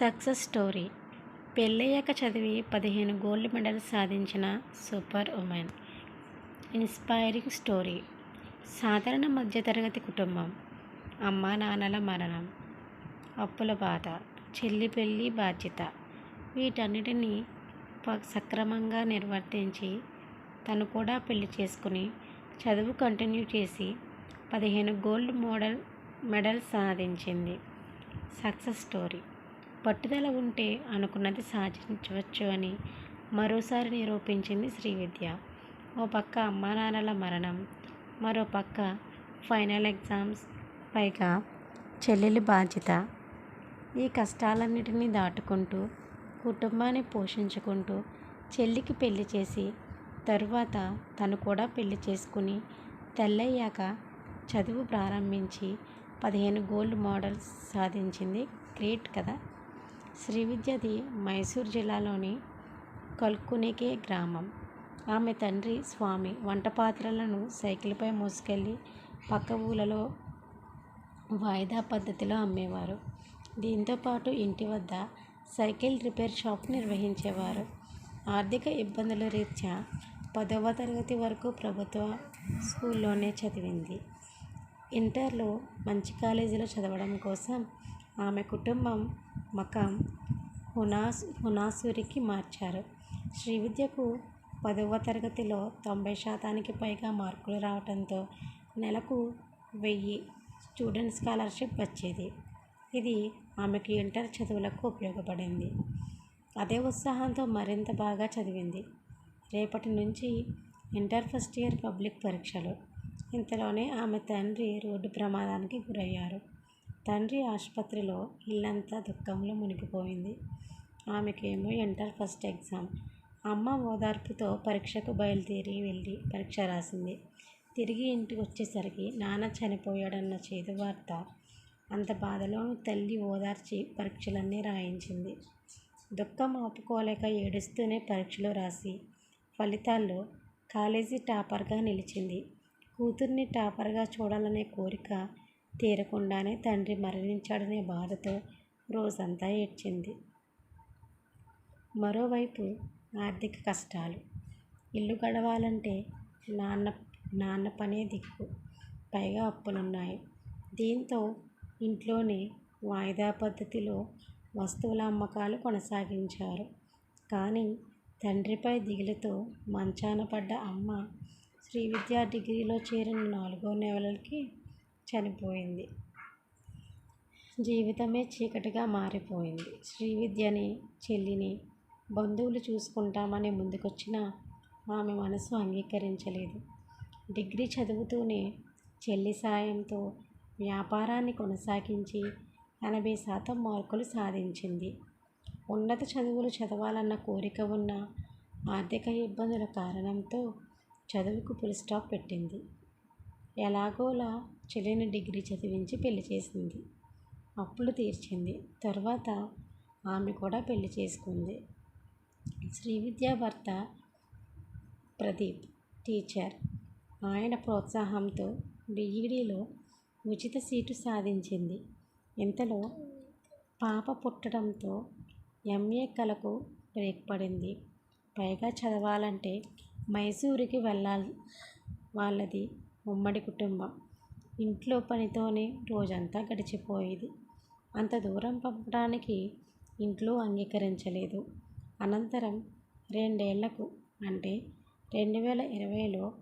Success story. పెళ్ళయ్యాక చదివి పదిహేను గోల్డ్ మెడల్స్ సాధించిన సూపర్ ఉమెన్. Inspiring story. సాధారణ మధ్యతరగతి కుటుంబం. అమ్మా నాన్నల మరణం. అప్పుల బాధ. చెల్లి పెళ్ళి బాధ్యత. వీటన్నిటినీ ప- సక్రమంగా నిర్వర్తించి తను కూడా పెళ్ళి చేసుకుని చదువు కంటిన్యూ చేసి పదిహేను గోల్డ్ మోడల్ మెడల్ సాధించింది. Success story. పట్టుదల ఉంటే అనుకున్నది సాధించవచ్చు అని మరోసారి నిరూపించింది శ్రీవిద్య. ఓ పక్క అమ్మానాన్నల మరణం మరో పక్క ఫైనల్ ఎగ్జామ్స్ పైగా చెల్లెలి బాధ్యత. ఈ కష్టాలన్నిటినీ దాటుకుంటూ కుటుంబాన్ని పోషించుకుంటూ చెల్లికి పెళ్ళి చేసి తరువాత తను కూడా పెళ్ళి చేసుకుని తెల్లయ్యాక చదువు ప్రారంభించి పదిహేను గోల్డ్ మోడల్స్ సాధించింది గ్రేట్ కదా. శ్రీ విద్యది మైసూర్ జిల్లాలోని కల్కునికే గ్రామం. ఆమె తండ్రి స్వామి వంట పాత్రలను సైకిల్పై మోసుకెళ్ళి పక్క ఊళ్ళలో వాయిదా పద్ధతిలో అమ్మేవారు. దీంతో పాటు ఇంటి వద్ద సైకిల్ రిపేర్ షాప్ నిర్వహించేవారు. ఆర్థిక ఇబ్బందుల రీత్యా పదవ తరగతి వరకు ప్రభుత్వ స్కూల్లోనే చదివింది. ఇంటర్లో మంచి కాలేజీలో చదవడం కోసం ఆమె కుటుంబం మకాం హునాస్ హునాసూరికి మార్చారు. శ్రీవిద్యకు పదవ తరగతిలో తొంభై శాతానికి పైగా మార్కులు రావడంతో నెలకు వెయ్యి స్టూడెంట్ స్కాలర్షిప్ వచ్చేది. ఇది ఆమెకు ఇంటర్ చదువులకు ఉపయోగపడింది. అదే ఉత్సాహంతో మరింత బాగా చదివింది. రేపటి నుంచి ఇంటర్ ఫస్ట్ ఇయర్ పబ్లిక్ పరీక్షలు. ఇంతలోనే ఆమె తండ్రి రోడ్డు ప్రమాదానికి గురయ్యారు. తండ్రి ఆసుపత్రిలో ఇల్లంతా దుఃఖంలో మునిగిపోయింది. ఆమెకేమో ఇంటర్ ఫస్ట్ ఎగ్జామ్. అమ్మ ఓదార్పుతో పరీక్షకు బయలుదేరి వెళ్ళి పరీక్ష రాసింది. తిరిగి ఇంటికి వచ్చేసరికి నాన్న చనిపోయాడన్న చేదు వార్త అంత బాధలోనూ తల్లి ఓదార్చి పరీక్షలన్నీ రాయించింది. దుఃఖం ఆపుకోలేక ఏడుస్తూనే పరీక్షలు రాసి ఫలితాల్లో కాలేజీ టాపర్గా నిలిచింది. కూతుర్ని టాపర్గా చూడాలనే కోరిక తీరకుండానే తండ్రి మరణించాడనే బాధతో రోజంతా ఏడ్చింది. మరోవైపు ఆర్థిక కష్టాలు. ఇల్లు గడవాలంటే నాన్న నాన్న పనే దిక్కు. పైగా అప్పులున్నాయి. దీంతో ఇంట్లోనే వాయిదా పద్ధతిలో వస్తువుల అమ్మకాలు కొనసాగించారు. కానీ తండ్రిపై దిగులుతో మంచాన పడ్డ అమ్మ శ్రీ విద్యా డిగ్రీలో చేరిన నాలుగో నెలలకి చనిపోయింది. జీవితమే చీకటిగా మారిపోయింది. శ్రీవిద్యని చెల్లిని బంధువులు చూసుకుంటామని ముందుకొచ్చిన ఆమె మనసు అంగీకరించలేదు. డిగ్రీ చదువుతూనే చెల్లి సాయంతో వ్యాపారాన్ని కొనసాగించి ఎనభై శాతం మార్కులు సాధించింది. ఉన్నత చదువులు చదవాలన్న కోరిక ఉన్న ఆర్థిక ఇబ్బందుల కారణంతో చదువుకు ఫుల్ స్టాప్ పెట్టింది. ఎలాగోలా చెల్లిని డిగ్రీ చదివించి పెళ్ళి చేసింది. అప్పులు తీర్చింది. తర్వాత ఆమె కూడా పెళ్ళి చేసుకుంది. శ్రీవిద్య భర్త ప్రదీప్ టీచర్. ఆయన ప్రోత్సాహంతో బీఈడీలో ఉచిత సీటు సాధించింది. ఇంతలో పాప పుట్టడంతో ఎంఏ కలకు బ్రేక్ పడింది. పైగా చదవాలంటే మైసూరుకి వెళ్ళాలి వాళ్ళది ఉమ్మడి కుటుంబం. ఇంట్లో పనితోనే రోజంతా గడిచిపోయేది. అంత దూరం పంపడానికి ఇంట్లో అంగీకరించలేదు. అనంతరం రెండేళ్ళకు అంటే రెండు వేల ఇరవైలో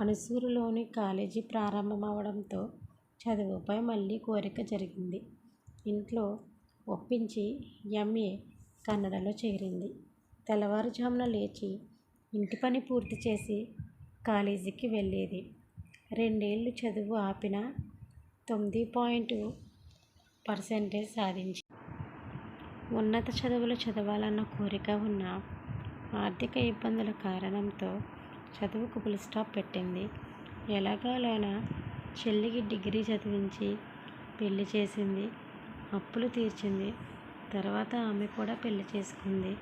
హనుసూరులోని కాలేజీ ప్రారంభమవడంతో చదువుపై మళ్ళీ కోరిక జరిగింది. ఇంట్లో ఒప్పించి ఎంఏ కన్నడలో చేరింది. తెల్లవారుజామున లేచి ఇంటి పని పూర్తి చేసి కాలేజీకి వెళ్ళేది. రెండేళ్ళు చదువు ఆపిన తొమ్మిది పాయింట్ పర్సెంటేజ్ సాధించి ఉన్నత చదువులు చదవాలన్న కోరిక ఉన్న ఆర్థిక ఇబ్బందుల కారణంతో చదువుకు ఫుల్ స్టాప్ పెట్టింది. ఎలాగోలాన చెల్లికి డిగ్రీ చదివించి పెళ్ళి చేసింది. అప్పులు తీర్చింది. తర్వాత ఆమె కూడా పెళ్ళి చేసుకుంది.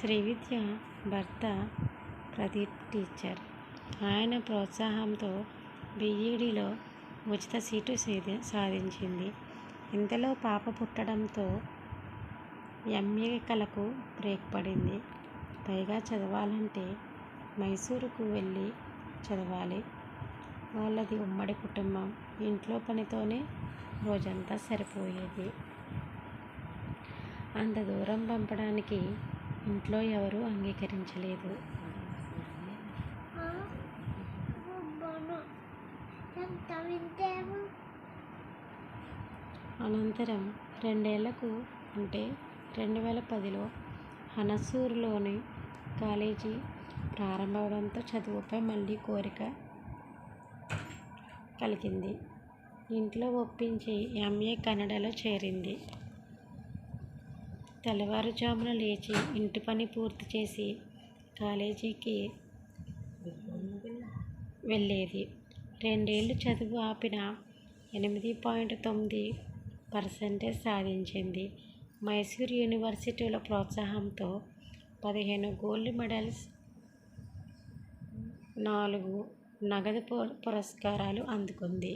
శ్రీవిద్య భర్త ప్రదీప్ టీచర్. ఆయన ప్రోత్సాహంతో బీఈడీలో ఉచిత సీటు సాధించింది. ఇంతలో పాప పుట్టడంతో ఎంఏ కలకు బ్రేక్ పడింది. పైగా చదవాలంటే మైసూరుకు వెళ్ళి చదవాలి. వాళ్ళది ఉమ్మడి కుటుంబం. ఇంట్లో పనితోనే రోజంతా సరిపోయేది. అంత దూరం పంపడానికి ఇంట్లో ఎవరూ అంగీకరించలేదు. అనంతరం రెండేళ్ళకు అంటే రెండు వేల పదిలో హనసూరులోని కాలేజీ ప్రారంభమవడంతో చదువుపై మళ్ళీ కోరిక కలిగింది. ఇంట్లో ఒప్పించి ఎంఏ కన్నడలో చేరింది. తెల్లవారుజామున లేచి ఇంటి పని పూర్తి చేసి కాలేజీకి వెళ్ళేది. రెండేళ్ళు చదువు ఆపిన ఎనిమిది పాయింట్ తొమ్మిది పర్సెంటేజ్ సాధించింది. మైసూర్ యూనివర్సిటీల ప్రోత్సాహంతో పదిహేను గోల్డ్ మెడల్స్ నాలుగు నగదు పు పురస్కారాలు అందుకుంది.